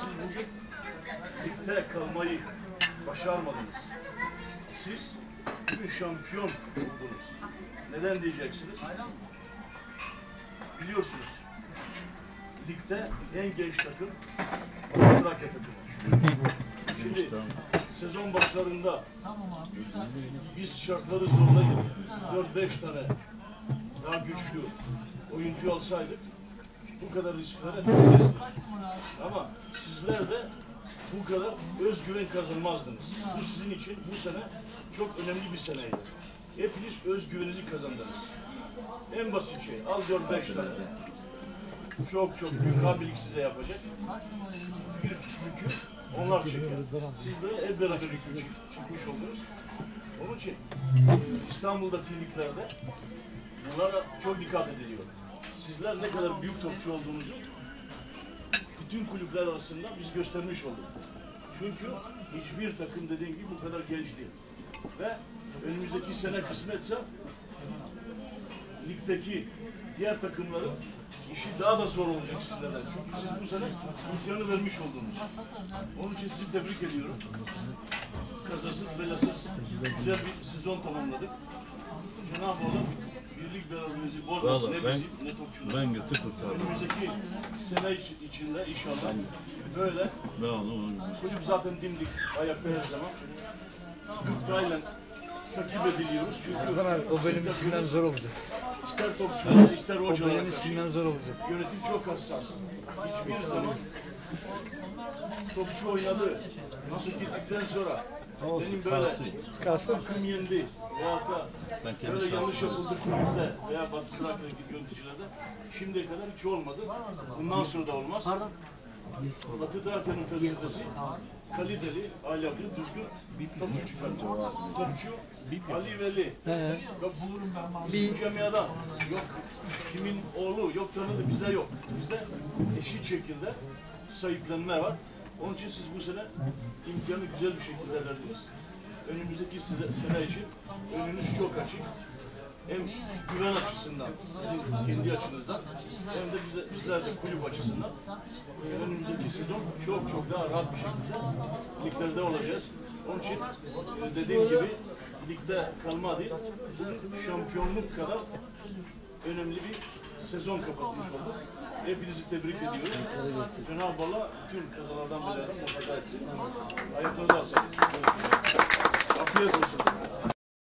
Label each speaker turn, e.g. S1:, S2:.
S1: Siz bugün kalmayı başarmadınız. Siz bugün şampiyon oldunuz. Neden diyeceksiniz? Biliyorsunuz ligde en genç takım Trakya takımı. Şimdi sezon başlarında biz şartları zorlayıp 4-5 tane daha güçlü oyuncu alsaydık bu kadar risklere düşmezdik. Ama sizler de bu kadar özgüven kazanmazdınız. Bu sizin için bu sene çok önemli bir seneydi. Hepiniz özgüveninizi kazandınız. En basit şey, al 4-5 tane. Çok çok büyük hamilik size yapacak. Bir yükü onlar çeker. Siz de hep beraber çıkmış oldunuz. Onun için İstanbul'daki liglerde bunlara çok dikkat ediliyor. Sizler ne kadar büyük topçu olduğunuzu bütün kulüpler arasında biz göstermiş olduk. Çünkü hiçbir takım dediğim gibi bu kadar genç değil. Ve önümüzdeki sene kısmetse ligdeki diğer takımların işi daha da zor olacak sizlerden. Çünkü siz bu sene imtihanı vermiş oldunuz. Onun için sizi tebrik ediyorum. Kazasız belasız güzel bir sezon tamamladık. Cenab-ı Allah birlik beraberliğimizi bozmasın. Ne
S2: ben-
S1: bizi ne topçuları.
S2: Ben götü kurtardım.
S1: Önümüzdeki sene iç- içinde inşallah böyle
S2: Ben onu onu
S1: kulüp zaten dimdik ayakta her zaman. Gıptayla takip ediliyoruz. Çünkü
S3: O benim isimden zor olacak.
S1: ister topçulara ister
S3: O
S1: hocalara
S3: benim
S1: karşı
S3: isimden zor olacak.
S1: yönetim çok hassas. Hiçbir zaman topçu oynadı. Nasıl gittikten sonra benim böyle
S3: Kalsın.
S1: takım yendi veyahut da
S2: Ben kendi
S1: böyle yanlış yapıldı kulüpte veya Batı Trakya'daki yöneticilerde şimdiye kadar hiç olmadı. Bundan sonra da olmaz. Batı Trakya'nın felsefesi kaliteli, ahlaklı, düzgün bir topçu çıkartıyor. Topçu Ali Veli. Yok bir camiadan. Yok kimin oğlu, yok tanıdı bizde yok. Bizde eşit şekilde sahiplenme var. Onun için siz bu sene imkanı güzel bir şekilde verdiniz. Önümüzdeki size, sene için önünüz çok açık. Hem güven açısından, sizin kendi açınızdan hem de bize, bizler de kulüp açısından önümüzdeki sezon çok çok daha rahat bir şekilde liglerde olacağız. Onun için e, dediğim gibi ligde kalma değil, şampiyonluk kadar önemli bir sezon kapatmış olduk. Hepinizi tebrik ediyorum. Cenab-ı Allah tüm kazalardan beladan muhafaza etsin. Ayaklarına sağlık. Afiyet olsun.